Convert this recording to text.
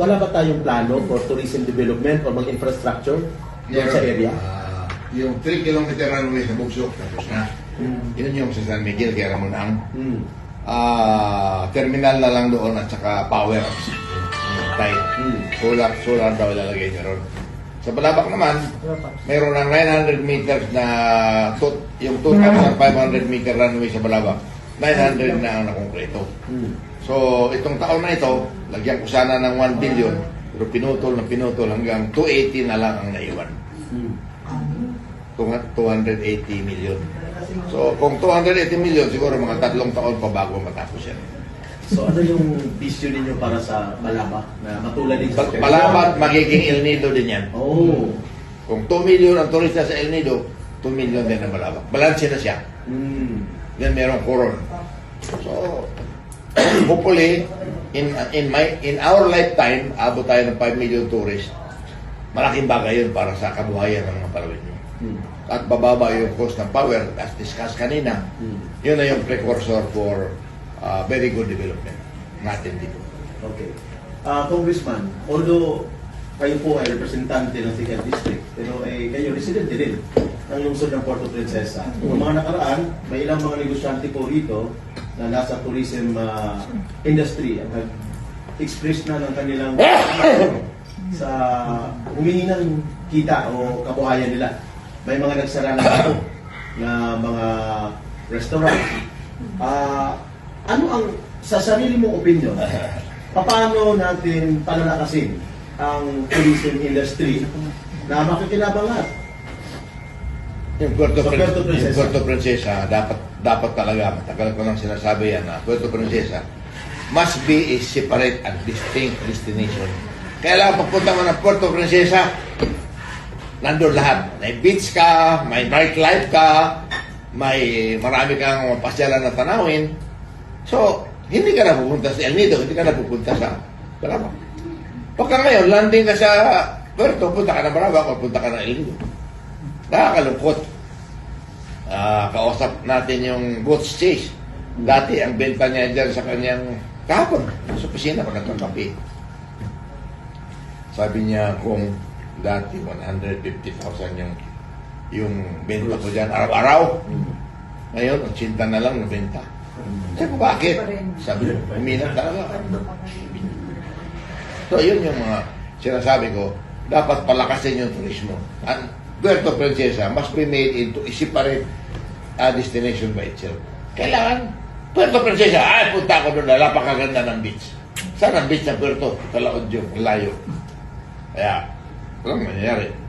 wala ba tayong plano for tourism development or mga infrastructure doon sa area? Ah, yung 3 kilometer runway sa Bugso, tapos na. Yun yung sa San Miguel, kaya Ramon ang Hmm. ah, terminal na lang doon at saka power. Type. Hmm. Solar, solar daw ilalagay niya ron. Sa Balabak naman, mayroon ng 900 meters na tot, yung 2,500 meter runway sa Balabak. 900 na ang nakongkreto. Hmm. So, itong taon na ito, lagyan ko sana ng 1 billion, pero pinutol na pinutol hanggang 280 na lang ang naiwan. Hmm. 280 million. So, kung 280 million, siguro mga tatlong taon pa bago matapos yan. So ano yung vision ninyo para sa Malaba na matulad din sa Pag magiging El Nido din yan. Oh. Kung 2 million ang turista sa El Nido, 2 million din ang Malabat. Balanse na siya. Hmm. Then merong koron. So, hopefully, in in my in our lifetime, abot tayo ng 5 million tourists. Malaking bagay yun para sa kabuhayan ng mga Palawinyo. Hmm. At bababa yung cost ng power, as discussed kanina. Hmm. Yun na yung precursor for uh, very good development natin dito. Okay. Ah, Congressman, although kayo po ay representante ng Second District, pero eh, kayo residente din ng lungsod ng Puerto Princesa. Noong mga nakaraan, may ilang mga negosyante po rito na nasa tourism ah, industry ang nag-express na ng kanilang sa humingi ng kita o kabuhayan nila. May mga nagsara na ako na mga restaurant. Ah, ano ang sa sarili mong opinion? Paano natin palalakasin ang tourism industry na makikinabang lahat? Yung Puerto, Prin- Puerto Princesa. yung Puerto Princesa, dapat dapat talaga, matagal ko nang sinasabi yan na Puerto Princesa must be a separate and distinct destination. Kailangan pagpunta mo ng Puerto Princesa, nandun lahat. May beach ka, may nightlife ka, may marami kang mapasyalan na tanawin. So, hindi ka na pupunta sa El Nido, hindi ka na pupunta sa Balabak. Pagka ngayon, landing ka sa Puerto, punta ka na Balabak o punta ka na El Nido. Nakakalungkot. Ah, kausap natin yung Boots Chase. Dati, ang benta niya dyan sa kanyang kahapon, sa opisina nagkakape. Sabi niya kung dati 150,000 yung yung benta ko dyan araw-araw. Ngayon, 80 na lang na benta. Sabi ko, bakit? Sabi ko, uminang talaga. So, yun yung mga sinasabi ko, dapat palakasin yung turismo. Ang Puerto Princesa must be made into a separate uh, destination by itself. Kailangan, Puerto Princesa, ay, punta ko doon, napakaganda ng beach. Saan ang beach ng Puerto? Kalaod yung layo. Kaya, walang mangyayari.